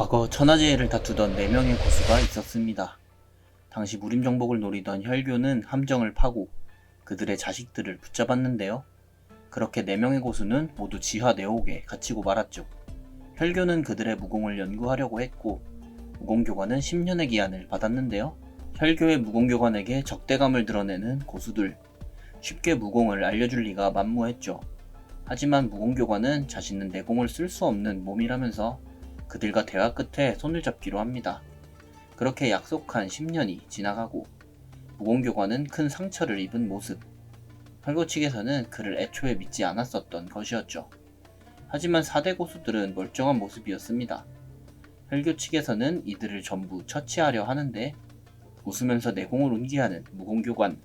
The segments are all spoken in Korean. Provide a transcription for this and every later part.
과거 천하제일을 다투던 4명의 고수가 있었습니다. 당시 무림정복을 노리던 혈교는 함정을 파고 그들의 자식들을 붙잡았는데요. 그렇게 4명의 고수는 모두 지하 내옥에 갇히고 말았죠. 혈교는 그들의 무공을 연구하려고 했고 무공교관은 10년의 기한을 받았는데요. 혈교의 무공교관에게 적대감을 드러내는 고수들 쉽게 무공을 알려줄 리가 만무했죠. 하지만 무공교관은 자신은 내공을 쓸 수 없는 몸이라면서 그들과 대화 끝에 손을 잡기로 합니다. 그렇게 약속한 10년이 지나가고 무공교관은 큰 상처를 입은 모습. 혈교 측에서는 그를 애초에 믿지 않았었던 것이었죠. 하지만 4대 고수들은 멀쩡한 모습이었습니다. 혈교 측에서는 이들을 전부 처치하려 하는데 웃으면서 내공을 운기하는 무공교관.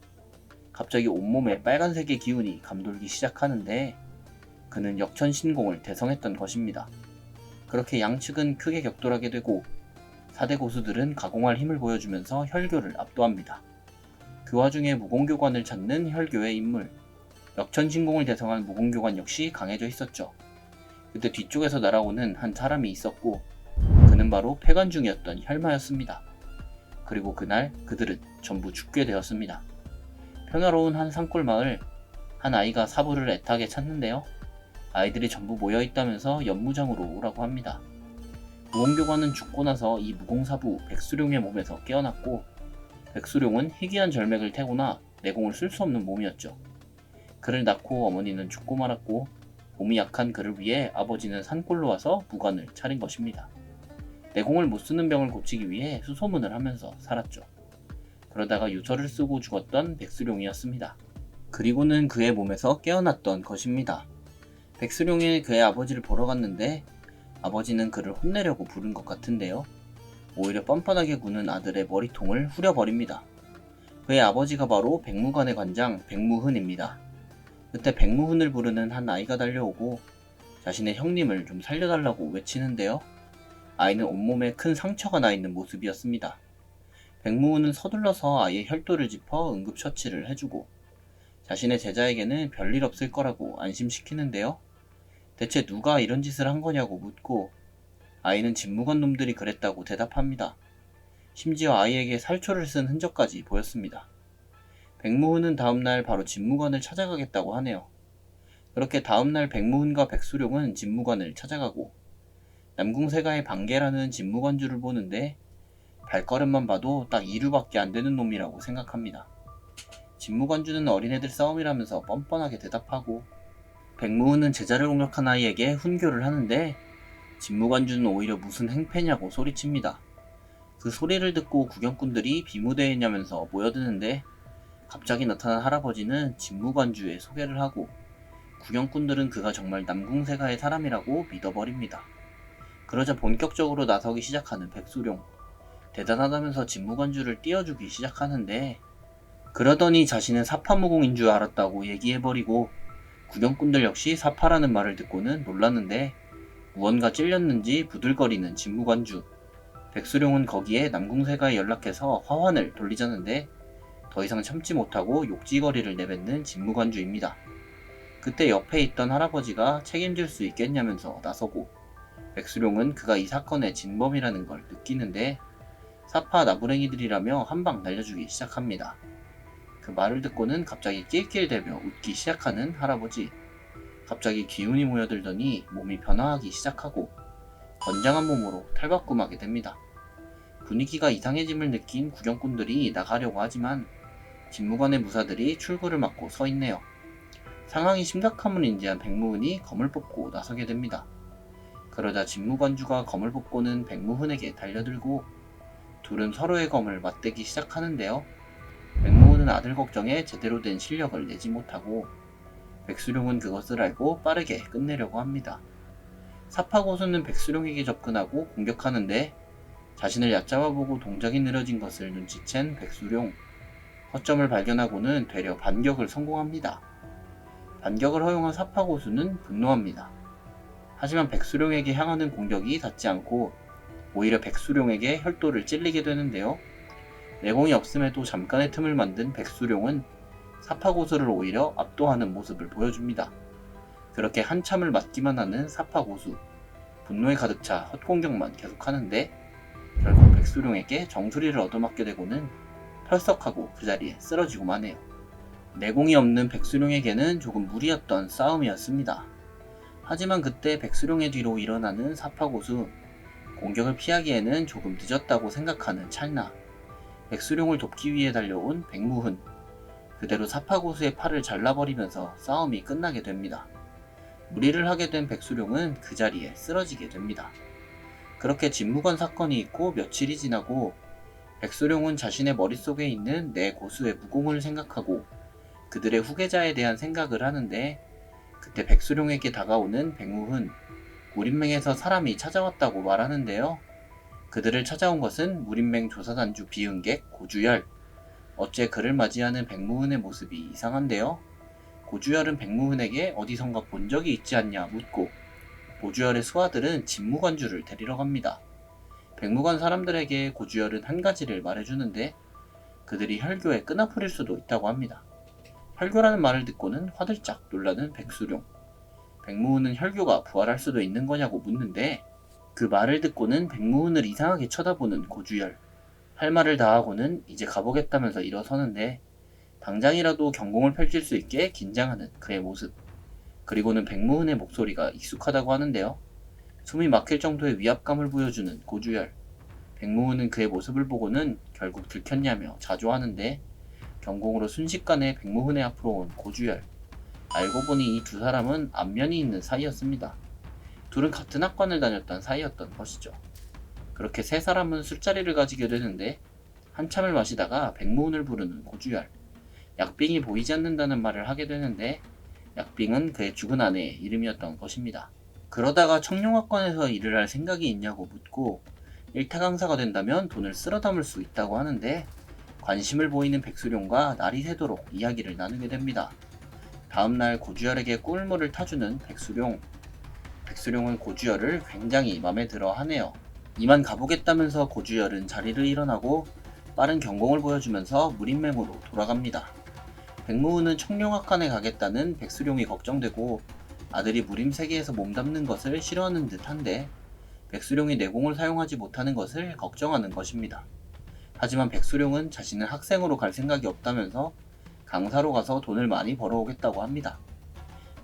갑자기 온몸에 빨간색의 기운이 감돌기 시작하는데 그는 역천신공을 대성했던 것입니다. 그렇게 양측은 크게 격돌하게 되고 4대 고수들은 가공할 힘을 보여주면서 혈교를 압도합니다. 그 와중에 무공교관을 찾는 혈교의 인물 역천신공을 대성한 무공교관 역시 강해져 있었죠. 그때 뒤쪽에서 날아오는 한 사람이 있었고 그는 바로 폐관 중이었던 혈마였습니다. 그리고 그날 그들은 전부 죽게 되었습니다. 평화로운 한 산골 마을 한 아이가 사부를 애타게 찾는데요. 아이들이 전부 모여 있다면서 연무장으로 오라고 합니다. 무공교관은 죽고 나서 이 무공사부 백수룡의 몸에서 깨어났고 백수룡은 희귀한 절맥을 태고나 내공을 쓸 수 없는 몸이었죠. 그를 낳고 어머니는 죽고 말았고 몸이 약한 그를 위해 아버지는 산골로 와서 무관을 차린 것입니다. 내공을 못 쓰는 병을 고치기 위해 수소문을 하면서 살았죠. 그러다가 유서를 쓰고 죽었던 백수룡이었습니다. 그리고는 그의 몸에서 깨어났던 것입니다. 백수룡이 그의 아버지를 보러 갔는데 아버지는 그를 혼내려고 부른 것 같은데요. 오히려 뻔뻔하게 구는 아들의 머리통을 후려버립니다. 그의 아버지가 바로 백무관의 관장 백무흔입니다. 그때 백무흔을 부르는 한 아이가 달려오고 자신의 형님을 좀 살려달라고 외치는데요. 아이는 온몸에 큰 상처가 나 있는 모습이었습니다. 백무흔은 서둘러서 아이의 혈도를 짚어 응급처치를 해주고 자신의 제자에게는 별일 없을 거라고 안심시키는데요. 대체 누가 이런 짓을 한 거냐고 묻고 아이는 집무관 놈들이 그랬다고 대답합니다. 심지어 아이에게 살초를 쓴 흔적까지 보였습니다. 백무훈은 다음날 바로 집무관을 찾아가겠다고 하네요. 그렇게 다음날 백무훈과 백수룡은 집무관을 찾아가고 남궁세가의 반개라는 집무관주를 보는데 발걸음만 봐도 딱 2류밖에 안 되는 놈이라고 생각합니다. 집무관주는 어린애들 싸움이라면서 뻔뻔하게 대답하고 백무훈은 제자를 공격한 아이에게 훈교를 하는데 집무관주는 오히려 무슨 행패냐고 소리칩니다. 그 소리를 듣고 구경꾼들이 비무대에 있냐면서 모여드는데 갑자기 나타난 할아버지는 집무관주의 소개를 하고 구경꾼들은 그가 정말 남궁세가의 사람이라고 믿어버립니다. 그러자 본격적으로 나서기 시작하는 백수룡. 대단하다면서 집무관주를 띄워주기 시작하는데 그러더니 자신은 사파무공인 줄 알았다고 얘기해버리고 구경꾼들 역시 사파라는 말을 듣고는 놀랐는데 무언가 찔렸는지 부들거리는 집무관주. 백수룡은 거기에 남궁세가에 연락해서 화환을 돌리자는데 더 이상 참지 못하고 욕지거리를 내뱉는 집무관주입니다. 그때 옆에 있던 할아버지가 책임질 수 있겠냐면서 나서고 백수룡은 그가 이 사건의 진범이라는 걸 느끼는데 사파 나부랭이들이라며 한방 날려주기 시작합니다. 그 말을 듣고는 갑자기 낄낄대며 웃기 시작하는 할아버지. 갑자기 기운이 모여들더니 몸이 변화하기 시작하고 건장한 몸으로 탈바꿈하게 됩니다. 분위기가 이상해짐을 느낀 구경꾼들이 나가려고 하지만 집무관의 무사들이 출구를 막고 서 있네요. 상황이 심각함을 인지한 백무흔이 검을 뽑고 나서게 됩니다. 그러자 집무관주가 검을 뽑고는 백무흔에게 달려들고 둘은 서로의 검을 맞대기 시작하는데요. 백무흔은 아들 걱정에 제대로 된 실력을 내지 못하고 백수룡은 그것을 알고 빠르게 끝내려고 합니다. 사파 고수는 백수룡에게 접근하고 공격하는데 자신을 얕잡아 보고 동작이 느려진 것을 눈치챈 백수룡. 허점을 발견하고는 되려 반격을 성공합니다. 반격을 허용한 사파 고수는 분노합니다. 하지만 백수룡에게 향하는 공격이 닿지 않고 오히려 백수룡에게 혈도를 찔리게 되는데요. 내공이 없음에도 잠깐의 틈을 만든 백수룡은 사파고수를 오히려 압도하는 모습을 보여줍니다. 그렇게 한참을 맞기만 하는 사파고수. 분노에 가득 차 헛공격만 계속하는데 결국 백수룡에게 정수리를 얻어맞게 되고는 털썩하고 그 자리에 쓰러지고 마네요. 내공이 없는 백수룡에게는 조금 무리였던 싸움이었습니다. 하지만 그때 백수룡의 뒤로 일어나는 사파고수 공격을 피하기에는 조금 늦었다고 생각하는 찰나 백수룡을 돕기 위해 달려온 백무훈 그대로 사파고수의 팔을 잘라버리면서 싸움이 끝나게 됩니다. 무리를 하게 된 백수룡은 그 자리에 쓰러지게 됩니다. 그렇게 진무관 사건이 있고 며칠이 지나고 백수룡은 자신의 머릿속에 있는 네 고수의 무공을 생각하고 그들의 후계자에 대한 생각을 하는데 그때 백수룡에게 다가오는 백무훈 무림맹에서 사람이 찾아왔다고 말하는데요. 그들을 찾아온 것은 무림맹 조사단주 비응객 고주열. 어째 그를 맞이하는 백무훈의 모습이 이상한데요. 고주열은 백무훈에게 어디선가 본 적이 있지 않냐 묻고 고주열의 수하들은 진무관주를 데리러 갑니다. 백무관 사람들에게 고주열은 한 가지를 말해주는데 그들이 혈교에 끈아풀일 수도 있다고 합니다. 혈교라는 말을 듣고는 화들짝 놀라는 백수룡. 백무훈은 혈교가 부활할 수도 있는 거냐고 묻는데 그 말을 듣고는 백무훈을 이상하게 쳐다보는 고주열. 할 말을 다 하고는 이제 가보겠다면서 일어서는데 당장이라도 경공을 펼칠 수 있게 긴장하는 그의 모습. 그리고는 백무훈의 목소리가 익숙하다고 하는데요. 숨이 막힐 정도의 위압감을 보여주는 고주열. 백무훈은 그의 모습을 보고는 결국 들켰냐며 자조하는데 경공으로 순식간에 백무훈의 앞으로 온 고주열. 알고 보니 이 두 사람은 안면이 있는 사이였습니다. 둘은 같은 학관을 다녔던 사이였던 것이죠. 그렇게 세 사람은 술자리를 가지게 되는데 한참을 마시다가 백무훈을 부르는 고주열. 약빙이 보이지 않는다는 말을 하게 되는데 약빙은 그의 죽은 아내의 이름이었던 것입니다. 그러다가 청룡학관에서 일을 할 생각이 있냐고 묻고 일타 강사가 된다면 돈을 쓸어 담을 수 있다고 하는데 관심을 보이는 백수룡과 날이 새도록 이야기를 나누게 됩니다. 다음날 고주열에게 꿀물을 타주는 백수룡. 백수룡은 고주열을 굉장히 마음에 들어 하네요. 이만 가보겠다면서 고주열은 자리를 일어나고 빠른 경공을 보여주면서 무림맹으로 돌아갑니다. 백무훈은 청룡학관에 가겠다는 백수룡이 걱정되고 아들이 무림 세계에서 몸담는 것을 싫어하는 듯한데 백수룡이 내공을 사용하지 못하는 것을 걱정하는 것입니다. 하지만 백수룡은 자신은 학생으로 갈 생각이 없다면서 강사로 가서 돈을 많이 벌어오겠다고 합니다.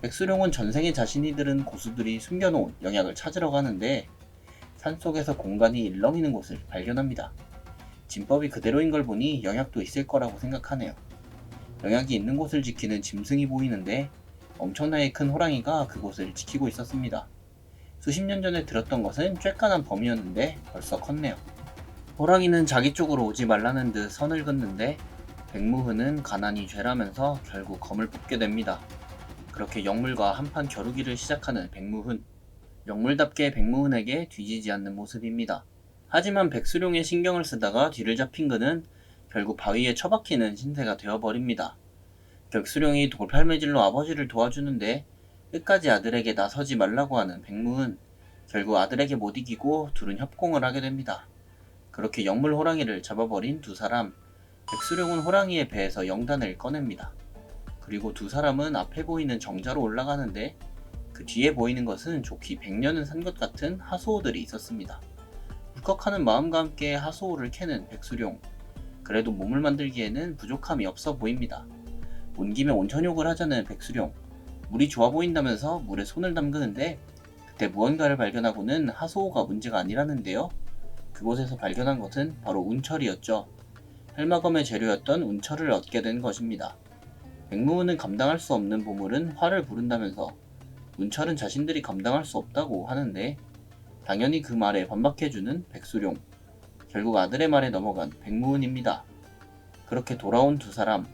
백수룡은 전생에 자신이 들은 고수들이 숨겨놓은 영약을 찾으러 가는데 산속에서 공간이 일렁이는 곳을 발견합니다. 진법이 그대로인 걸 보니 영약도 있을 거라고 생각하네요. 영약이 있는 곳을 지키는 짐승이 보이는데 엄청나게 큰 호랑이가 그곳을 지키고 있었습니다. 수십 년 전에 들었던 것은 쬐깐한 범이었는데 벌써 컸네요. 호랑이는 자기 쪽으로 오지 말라는 듯 선을 긋는데 백무훈은 가난이 죄라면서 결국 검을 뽑게 됩니다. 그렇게 영물과 한판 겨루기를 시작하는 백무훈. 영물답게 백무훈에게 뒤지지 않는 모습입니다. 하지만 백수룡의 신경을 쓰다가 뒤를 잡힌 그는 결국 바위에 처박히는 신세가 되어버립니다. 백수룡이 돌팔매질로 아버지를 도와주는데 끝까지 아들에게 나서지 말라고 하는 백무은 결국 아들에게 못 이기고 둘은 협공을 하게 됩니다. 그렇게 영물 호랑이를 잡아버린 두 사람, 백수룡은 호랑이의 배에서 영단을 꺼냅니다. 그리고 두 사람은 앞에 보이는 정자로 올라가는데 그 뒤에 보이는 것은 좋기 백년은 산 것 같은 하수호들이 있었습니다. 울컥하는 마음과 함께 하수호를 캐는 백수룡. 그래도 몸을 만들기에는 부족함이 없어 보입니다. 온 김에 온천욕을 하자는 백수룡. 물이 좋아 보인다면서 물에 손을 담그는데 그때 무언가를 발견하고는 하수호가 문제가 아니라는데요. 그곳에서 발견한 것은 바로 운철이었죠. 헬마검의 재료였던 운철을 얻게 된 것입니다. 백무훈은 감당할 수 없는 보물은 화를 부른다면서 운철은 자신들이 감당할 수 없다고 하는데 당연히 그 말에 반박해주는 백수룡. 결국 아들의 말에 넘어간 백무훈입니다. 그렇게 돌아온 두 사람,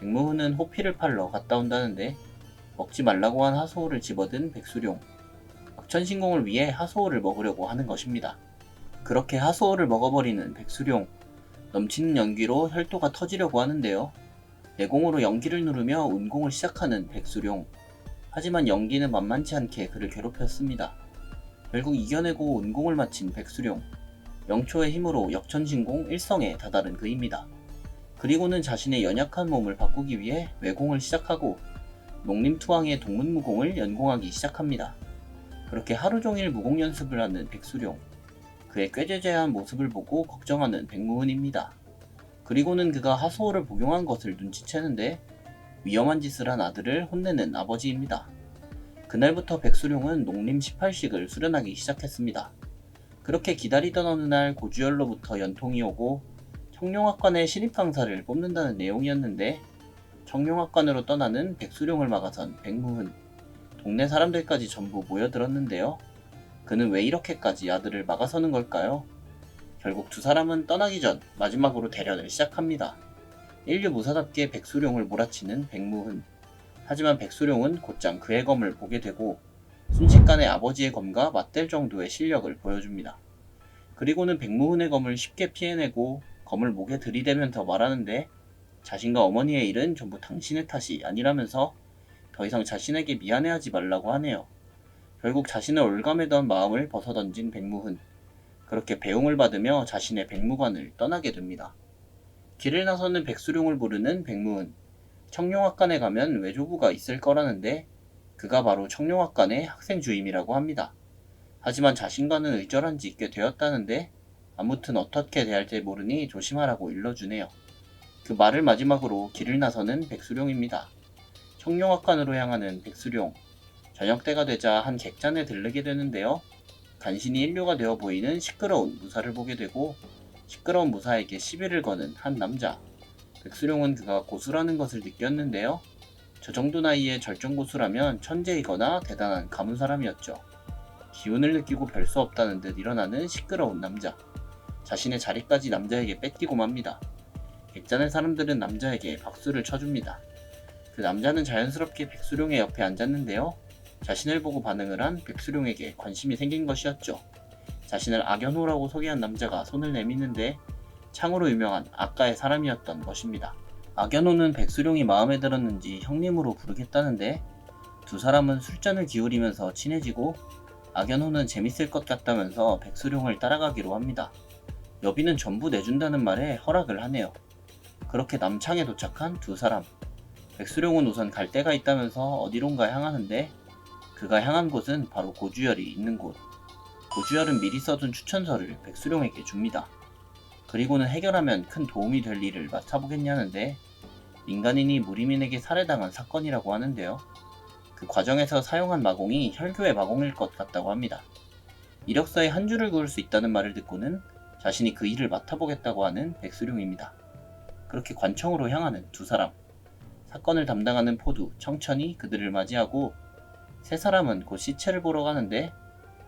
백무훈은 호피를 팔러 갔다 온다는데 먹지 말라고 한 하소호를 집어든 백수룡. 박천신공을 위해 하소호를 먹으려고 하는 것입니다. 그렇게 하소호를 먹어버리는 백수룡. 넘치는 연기로 혈도가 터지려고 하는데요. 내공으로 연기를 누르며 운공을 시작하는 백수룡. 하지만 연기는 만만치 않게 그를 괴롭혔습니다. 결국 이겨내고 운공을 마친 백수룡. 영초의 힘으로 역천신공 일성에 다다른 그입니다. 그리고는 자신의 연약한 몸을 바꾸기 위해 외공을 시작하고 농림투항의 동문무공을 연공하기 시작합니다. 그렇게 하루 종일 무공 연습을 하는 백수룡. 그의 꾀죄죄한 모습을 보고 걱정하는 백무은입니다. 그리고는 그가 하수호를 복용한 것을 눈치채는데 위험한 짓을 한 아들을 혼내는 아버지입니다. 그날부터 백수룡은 농림 18식을 수련하기 시작했습니다. 그렇게 기다리던 어느 날 고주열로부터 연통이 오고 청룡학관의 신입 강사를 뽑는다는 내용이었는데 청룡학관으로 떠나는 백수룡을 막아선 백무훈 동네 사람들까지 전부 모여들었는데요. 그는 왜 이렇게까지 아들을 막아서는 걸까요? 결국 두 사람은 떠나기 전 마지막으로 대련을 시작합니다. 인류 무사답게 백수룡을 몰아치는 백무훈. 하지만 백수룡은 곧장 그의 검을 보게 되고 순식간에 아버지의 검과 맞댈 정도의 실력을 보여줍니다. 그리고는 백무훈의 검을 쉽게 피해내고 검을 목에 들이대면서 말하는데 자신과 어머니의 일은 전부 당신의 탓이 아니라면서 더 이상 자신에게 미안해하지 말라고 하네요. 결국 자신을 올감매던 마음을 벗어던진 백무훈. 그렇게 배웅을 받으며 자신의 백무관을 떠나게 됩니다. 길을 나서는 백수룡을 부르는 백무훈. 청룡학관에 가면 외조부가 있을 거라는데 그가 바로 청룡학관의 학생 주임이라고 합니다. 하지만 자신과는 의절한 지꽤 되었다는데 아무튼 어떻게 대할지 모르니 조심하라고 일러주네요. 그 말을 마지막으로 길을 나서는 백수룡입니다. 청룡학관으로 향하는 백수룡. 저녁 때가 되자 한 객잔에 들르게 되는데요. 간신히 인류가 되어 보이는 시끄러운 무사를 보게 되고 시끄러운 무사에게 시비를 거는 한 남자. 백수룡은 그가 고수라는 것을 느꼈는데요. 저 정도 나이에 절정 고수라면 천재이거나 대단한 가문 사람이었죠. 기운을 느끼고 별 수 없다는 듯 일어나는 시끄러운 남자. 자신의 자리까지 남자에게 뺏기고 맙니다. 객잔의 사람들은 남자에게 박수를 쳐줍니다. 그 남자는 자연스럽게 백수룡의 옆에 앉았는데요. 자신을 보고 반응을 한 백수룡에게 관심이 생긴 것이었죠. 자신을 악연호라고 소개한 남자가 손을 내미는데 창으로 유명한 아까의 사람이었던 것입니다. 악연호는 백수룡이 마음에 들었는지 형님으로 부르겠다는데 두 사람은 술잔을 기울이면서 친해지고 악연호는 재밌을 것 같다면서 백수룡을 따라가기로 합니다. 여비는 전부 내준다는 말에 허락을 하네요. 그렇게 남창에 도착한 두 사람. 백수룡은 우선 갈 데가 있다면서 어디론가 향하는데 그가 향한 곳은 바로 고주열이 있는 곳. 고주열은 미리 써둔 추천서를 백수룡에게 줍니다. 그리고는 해결하면 큰 도움이 될 일을 맡아보겠냐는데 민간인이 무리민에게 살해당한 사건이라고 하는데요. 그 과정에서 사용한 마공이 혈교의 마공일 것 같다고 합니다. 이력서에 한 줄을 그을 수 있다는 말을 듣고는 자신이 그 일을 맡아보겠다고 하는 백수룡입니다. 그렇게 관청으로 향하는 두 사람. 사건을 담당하는 포두, 청천이 그들을 맞이하고 세 사람은 곧 시체를 보러 가는데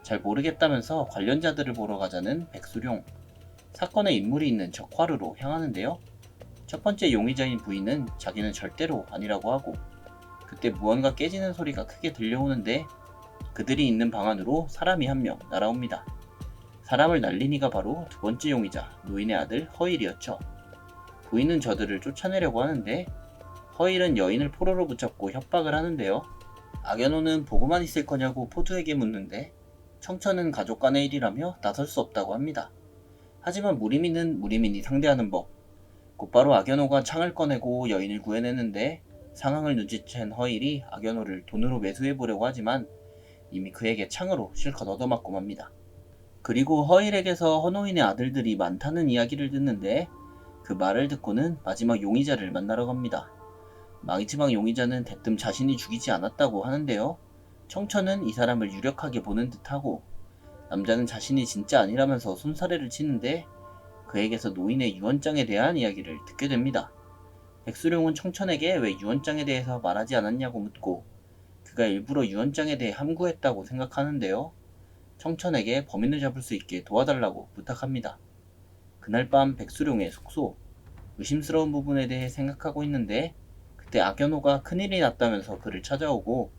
잘 모르겠다면서 관련자들을 보러 가자는 백수룡. 사건에 인물이 있는 적화루로 향하는데요. 첫 번째 용의자인 부인은 자기는 절대로 아니라고 하고 그때 무언가 깨지는 소리가 크게 들려오는데 그들이 있는 방 안으로 사람이 한 명 날아옵니다. 사람을 날린 이가 바로 두 번째 용의자 노인의 아들 허일이었죠. 부인은 저들을 쫓아내려고 하는데 허일은 여인을 포로로 붙잡고 협박을 하는데요. 악연호는 보고만 있을 거냐고 포두에게 묻는데 청천은 가족 간의 일이라며 나설 수 없다고 합니다. 하지만 무리민은 무리민이 상대하는 법. 곧바로 악연호가 창을 꺼내고 여인을 구해내는데 상황을 눈치챈 허일이 악연호를 돈으로 매수해보려고 하지만 이미 그에게 창으로 실컷 얻어맞고 맙니다. 그리고 허일에게서 허노인의 아들들이 많다는 이야기를 듣는데 그 말을 듣고는 마지막 용의자를 만나러 갑니다. 마지막 용의자는 대뜸 자신이 죽이지 않았다고 하는데요. 청천은 이 사람을 유력하게 보는 듯하고 남자는 자신이 진짜 아니라면서 손사래를 치는데 그에게서 노인의 유언장에 대한 이야기를 듣게 됩니다. 백수룡은 청천에게 왜 유언장에 대해서 말하지 않았냐고 묻고 그가 일부러 유언장에 대해 함구했다고 생각하는데요. 청천에게 범인을 잡을 수 있게 도와달라고 부탁합니다. 그날 밤 백수룡의 숙소 의심스러운 부분에 대해 생각하고 있는데 그때 악연호가 큰일이 났다면서 그를 찾아오고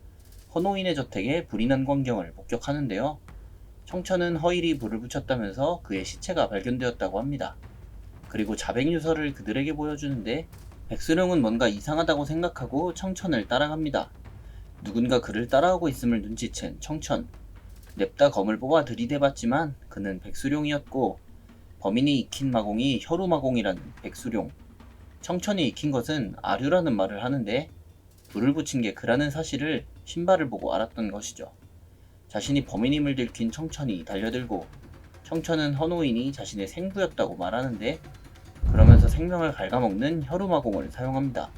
허노인의 저택에 불이 난 광경을 목격하는데요. 청천은 허일이 불을 붙였다면서 그의 시체가 발견되었다고 합니다. 그리고 자백유서를 그들에게 보여주는데 백수룡은 뭔가 이상하다고 생각하고 청천을 따라갑니다. 누군가 그를 따라오고 있음을 눈치챈 청천. 냅다 검을 뽑아 들이대봤지만 그는 백수룡이었고 범인이 익힌 마공이 혈우마공이라는 백수룡. 청천이 익힌 것은 아류라는 말을 하는데 불을 붙인 게 그라는 사실을 신발을 보고 알았던 것이죠. 자신이 범인임을 들킨 청천이 달려들고 청천은 헌호인이 자신의 생부였다고 말하는데 그러면서 생명을 갉아먹는 혈우마공을 사용합니다.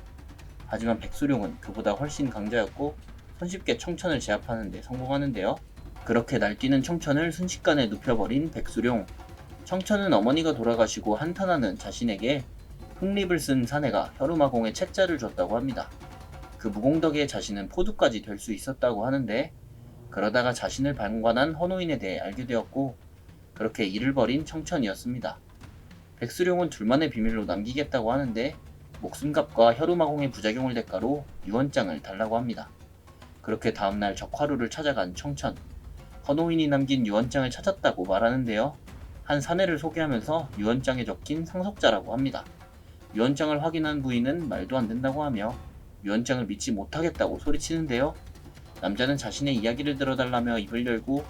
하지만 백수룡은 그보다 훨씬 강자였고 손쉽게 청천을 제압하는 데 성공하는데요. 그렇게 날뛰는 청천을 순식간에 눕혀버린 백수룡. 청천은 어머니가 돌아가시고 한탄하는 자신에게 흑립을 쓴 사내가 혈우마공에 책자를 줬다고 합니다. 그 무공 덕에 자신은 포두까지 될 수 있었다고 하는데 그러다가 자신을 방관한 헌호인에 대해 알게 되었고 그렇게 일을 벌인 청천이었습니다. 백수룡은 둘만의 비밀로 남기겠다고 하는데 목숨값과 혈우마공의 부작용을 대가로 유언장을 달라고 합니다. 그렇게 다음날 적화루를 찾아간 청천 헌호인이 남긴 유언장을 찾았다고 말하는데요. 한 사내를 소개하면서 유언장에 적힌 상속자라고 합니다. 유언장을 확인한 부인은 말도 안 된다고 하며 유언장을 믿지 못하겠다고 소리치는데요. 남자는 자신의 이야기를 들어달라며 입을 열고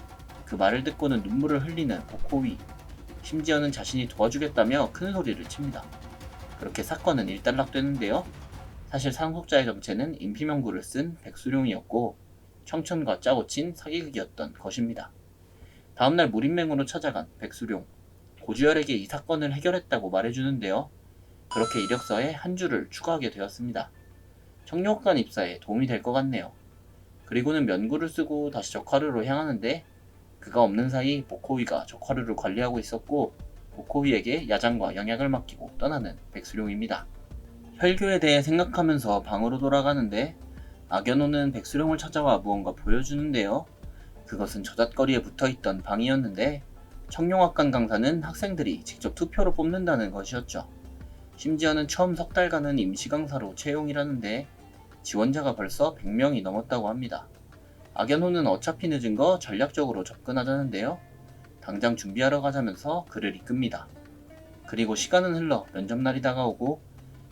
그 말을 듣고는 눈물을 흘리는 보코위. 심지어는 자신이 도와주겠다며 큰 소리를 칩니다. 그렇게 사건은 일단락되는데요. 사실 상속자의 정체는 인피명구를 쓴 백수룡이었고 청천과 짜고 친 사기극이었던 것입니다. 다음날 무림맹으로 찾아간 백수룡. 고주열에게 이 사건을 해결했다고 말해주는데요. 그렇게 이력서에 한 줄을 추가하게 되었습니다. 청력관 입사에 도움이 될 것 같네요. 그리고는 면구를 쓰고 다시 적화루로 향하는데 그가 없는 사이 보코위가 적화루를 관리하고 있었고 보코위에게 야장과 영약을 맡기고 떠나는 백수룡입니다. 혈교에 대해 생각하면서 방으로 돌아가는데 악연호는 백수룡을 찾아와 무언가 보여주는데요. 그것은 저잣거리에 붙어있던 방이었는데 청룡학관 강사는 학생들이 직접 투표로 뽑는다는 것이었죠. 심지어는 처음 석 달간은 임시 강사로 채용이라는데 지원자가 벌써 100명이 넘었다고 합니다. 악연호는 어차피 늦은 거 전략적으로 접근하자는데요. 당장 준비하러 가자면서 그를 이끕니다. 그리고 시간은 흘러 면접날이 다가오고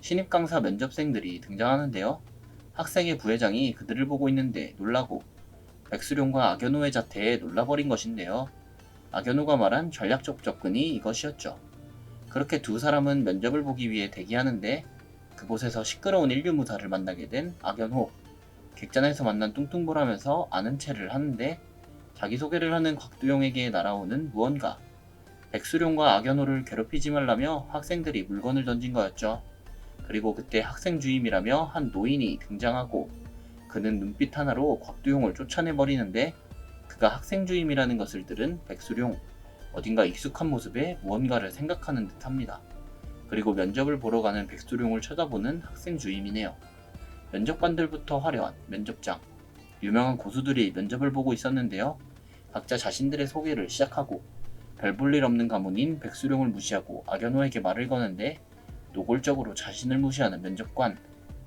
신입 강사 면접생들이 등장하는데요. 학생의 부회장이 그들을 보고 있는데 놀라고 백수룡과 악연호의 자태에 놀라버린 것인데요. 악연호가 말한 전략적 접근이 이것이었죠. 그렇게 두 사람은 면접을 보기 위해 대기하는데 그곳에서 시끄러운 인류 무사를 만나게 된 악연호. 객잔에서 만난 뚱뚱보라면서 아는 체를 하는데 자기소개를 하는 곽두용에게 날아오는 무언가. 백수룡과 악연호를 괴롭히지 말라며 학생들이 물건을 던진 거였죠. 그리고 그때 학생 주임이라며 한 노인이 등장하고 그는 눈빛 하나로 곽두용을 쫓아내버리는데 그가 학생 주임이라는 것을 들은 백수룡. 어딘가 익숙한 모습에 무언가를 생각하는 듯 합니다. 그리고 면접을 보러 가는 백수룡을 쳐다보는 학생 주임이네요. 면접관들부터 화려한 면접장. 유명한 고수들이 면접을 보고 있었는데요. 각자 자신들의 소개를 시작하고 별 볼 일 없는 가문인 백수룡을 무시하고 악연호에게 말을 거는데 노골적으로 자신을 무시하는 면접관.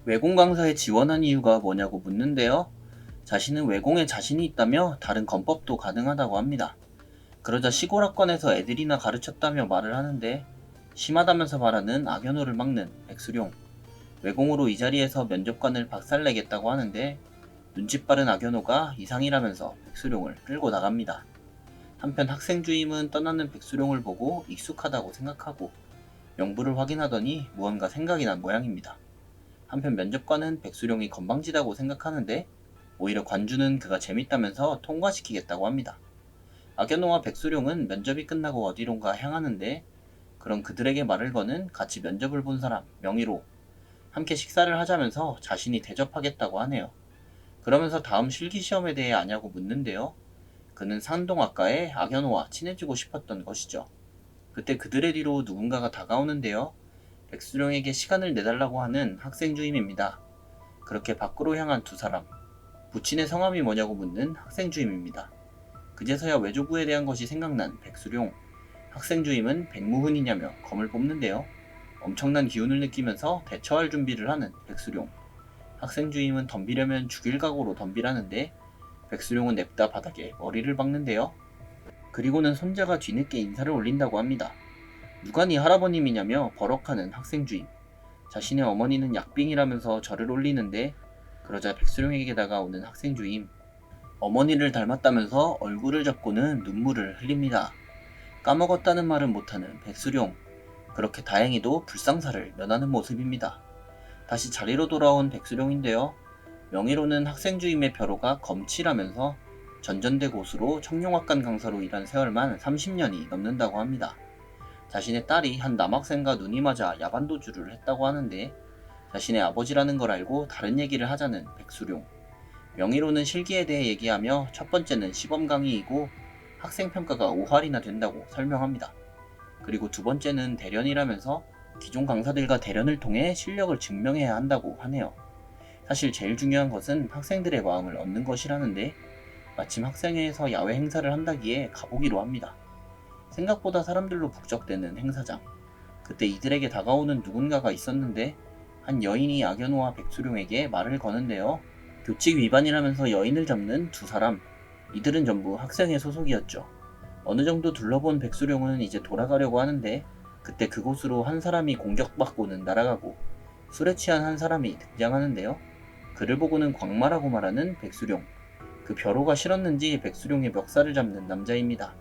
외공 강사에 지원한 이유가 뭐냐고 묻는데요. 자신은 외공에 자신이 있다며 다른 건법도 가능하다고 합니다. 그러자 시골 학관에서 애들이나 가르쳤다며 말을 하는데 심하다면서 말하는 악연호를 막는 백수룡. 외공으로 이 자리에서 면접관을 박살내겠다고 하는데 눈치 빠른 악연호가 이상이라면서 백수룡을 끌고 나갑니다. 한편 학생 주임은 떠나는 백수룡을 보고 익숙하다고 생각하고 명부를 확인하더니 무언가 생각이 난 모양입니다. 한편 면접관은 백수룡이 건방지다고 생각하는데 오히려 관주는 그가 재밌다면서 통과시키겠다고 합니다. 악연호와 백수룡은 면접이 끝나고 어디론가 향하는데 그럼 그들에게 말을 거는 같이 면접을 본 사람 명의로 함께 식사를 하자면서 자신이 대접하겠다고 하네요. 그러면서 다음 실기시험에 대해 아냐고 묻는데요. 그는 산동학과의 악연호와 친해지고 싶었던 것이죠. 그때 그들의 뒤로 누군가가 다가오는데요. 백수룡에게 시간을 내달라고 하는 학생 주임입니다. 그렇게 밖으로 향한 두 사람. 부친의 성함이 뭐냐고 묻는 학생 주임입니다. 그제서야 외조부에 대한 것이 생각난 백수룡. 학생 주임은 백무훈이냐며 검을 뽑는데요. 엄청난 기운을 느끼면서 대처할 준비를 하는 백수룡. 학생 주임은 덤비려면 죽일 각오로 덤비라는데 백수룡은 냅다 바닥에 머리를 박는데요. 그리고는 손자가 뒤늦게 인사를 올린다고 합니다. 누가 네 할아버님이냐며 버럭하는 학생 주임. 자신의 어머니는 약빙이라면서 절을 올리는데 그러자 백수룡에게 다가오는 학생 주임. 어머니를 닮았다면서 얼굴을 잡고는 눈물을 흘립니다. 까먹었다는 말은 못하는 백수룡. 그렇게 다행히도 불상사를 면하는 모습입니다. 다시 자리로 돌아온 백수룡인데요. 명의로는 학생 주임의 벼로가 검치라면서 전전대 고수로 청룡학관 강사로 일한 세월만 30년이 넘는다고 합니다. 자신의 딸이 한 남학생과 눈이 맞아 야반도주를 했다고 하는데 자신의 아버지라는 걸 알고 다른 얘기를 하자는 백수룡. 명의로는 실기에 대해 얘기하며 첫 번째는 시범 강의이고 학생 평가가 5할이나 된다고 설명합니다. 그리고 두 번째는 대련이라면서 기존 강사들과 대련을 통해 실력을 증명해야 한다고 하네요. 사실 제일 중요한 것은 학생들의 마음을 얻는 것이라는데 마침 학생회에서 야외 행사를 한다기에 가보기로 합니다. 생각보다 사람들로 북적대는 행사장. 그때 이들에게 다가오는 누군가가 있었는데 한 여인이 악연호와 백수룡에게 말을 거는데요. 교칙 위반이라면서 여인을 잡는 두 사람. 이들은 전부 학생회 소속이었죠. 어느 정도 둘러본 백수룡은 이제 돌아가려고 하는데 그때 그곳으로 한 사람이 공격받고는 날아가고 술에 취한 한 사람이 등장하는데요. 그를 보고는 광마라고 말하는 백수룡. 그 벼로가 싫었는지 백수룡의 멱살을 잡는 남자입니다.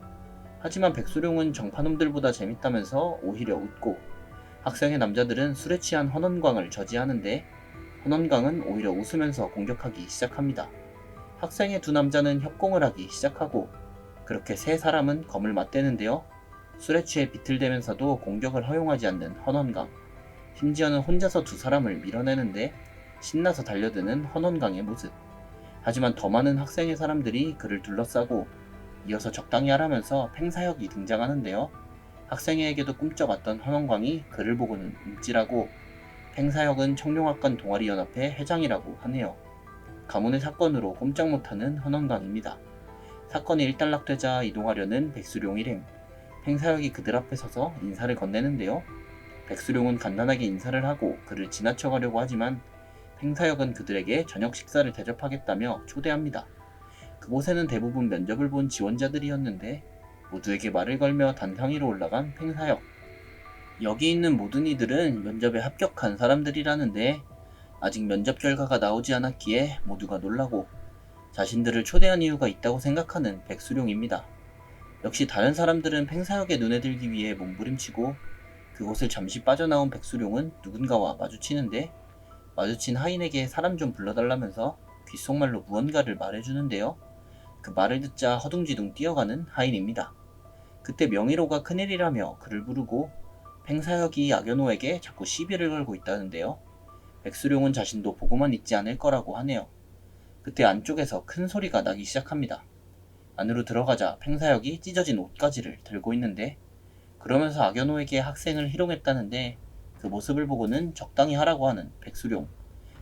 하지만 백수룡은 정파놈들보다 재밌다면서 오히려 웃고 학생의 남자들은 술에 취한 헌원광을 저지하는데 헌원광은 오히려 웃으면서 공격하기 시작합니다. 학생의 두 남자는 협공을 하기 시작하고 그렇게 세 사람은 검을 맞대는데요. 술에 취해 비틀대면서도 공격을 허용하지 않는 헌원강. 심지어는 혼자서 두 사람을 밀어내는데 신나서 달려드는 헌원강의 모습. 하지만 더 많은 학생의 사람들이 그를 둘러싸고 이어서 적당히 하라면서 팽사역이 등장하는데요. 학생회에게도 꿈쩍 왔던 헌원광이 그를 보고는 움찔하고 팽사역은 청룡학관 동아리연합회 회장이라고 하네요. 가문의 사건으로 꼼짝 못하는 헌원광입니다. 사건이 일단락되자 이동하려는 백수룡 일행. 팽사역이 그들 앞에 서서 인사를 건네는데요. 백수룡은 간단하게 인사를 하고 그를 지나쳐가려고 하지만 팽사역은 그들에게 저녁 식사를 대접하겠다며 초대합니다. 그곳에는 대부분 면접을 본 지원자들이었는데 모두에게 말을 걸며 단상 위로 올라간 팽사역. 여기 있는 모든 이들은 면접에 합격한 사람들이라는데 아직 면접 결과가 나오지 않았기에 모두가 놀라고 자신들을 초대한 이유가 있다고 생각하는 백수룡입니다. 역시 다른 사람들은 팽사역에 눈에 들기 위해 몸부림치고 그곳을 잠시 빠져나온 백수룡은 누군가와 마주치는데 마주친 하인에게 사람 좀 불러달라면서 귓속말로 무언가를 말해주는데요. 그 말을 듣자 허둥지둥 뛰어가는 하인입니다. 그때 명의로가 큰일이라며 그를 부르고 팽사역이 악연호에게 자꾸 시비를 걸고 있다는데요. 백수룡은 자신도 보고만 있지 않을 거라고 하네요. 그때 안쪽에서 큰 소리가 나기 시작합니다. 안으로 들어가자 팽사역이 찢어진 옷가지를 들고 있는데 그러면서 악연호에게 학생을 희롱했다는데 그 모습을 보고는 적당히 하라고 하는 백수룡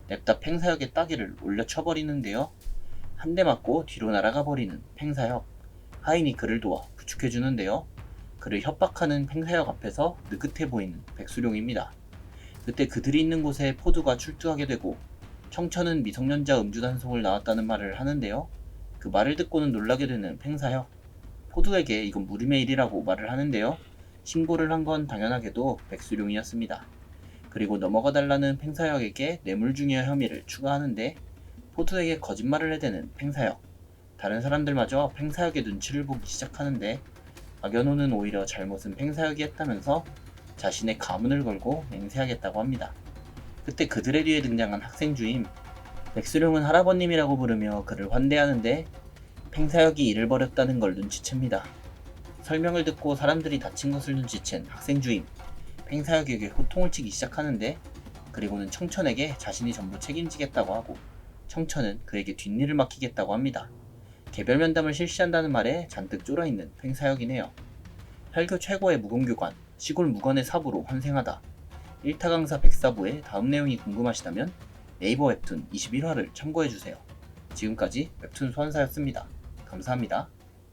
냅다 팽사역의 따귀를 올려 쳐버리는데요. 한 대 맞고 뒤로 날아가 버리는 팽사역 하인이 그를 도와 부축해주는데요. 그를 협박하는 팽사역 앞에서 느긋해 보이는 백수룡입니다. 그때 그들이 있는 곳에 포두가 출두하게 되고 청천은 미성년자 음주 단속을 나왔다는 말을 하는데요. 그 말을 듣고는 놀라게 되는 팽사역. 포두에게 이건 무림의 일이라고 말을 하는데요. 신고를 한 건 당연하게도 백수룡이었습니다. 그리고 넘어가 달라는 팽사역에게 뇌물중여 혐의를 추가하는데 포두에게 거짓말을 해대는 팽사역. 다른 사람들마저 팽사역의 눈치를 보기 시작하는데 악연호는 오히려 잘못은 팽사역이 했다면서 자신의 가문을 걸고 맹세하겠다고 합니다. 그때 그들의 뒤에 등장한 학생 주임 백수룡은 할아버님이라고 부르며 그를 환대하는데 팽사역이 일을 벌였다는 걸 눈치챕니다. 설명을 듣고 사람들이 다친 것을 눈치챈 학생 주임 팽사역에게 호통을 치기 시작하는데 그리고는 청천에게 자신이 전부 책임지겠다고 하고 청천은 그에게 뒷일을 맡기겠다고 합니다. 개별 면담을 실시한다는 말에 잔뜩 쫄아있는 팽사역이네요. 혈교 최고의 무공교관, 시골 무관의 사부로 환생하다. 1타 강사 백사부의 다음 내용이 궁금하시다면 네이버 웹툰 21화를 참고해주세요. 지금까지 웹툰 소환사였습니다. 감사합니다.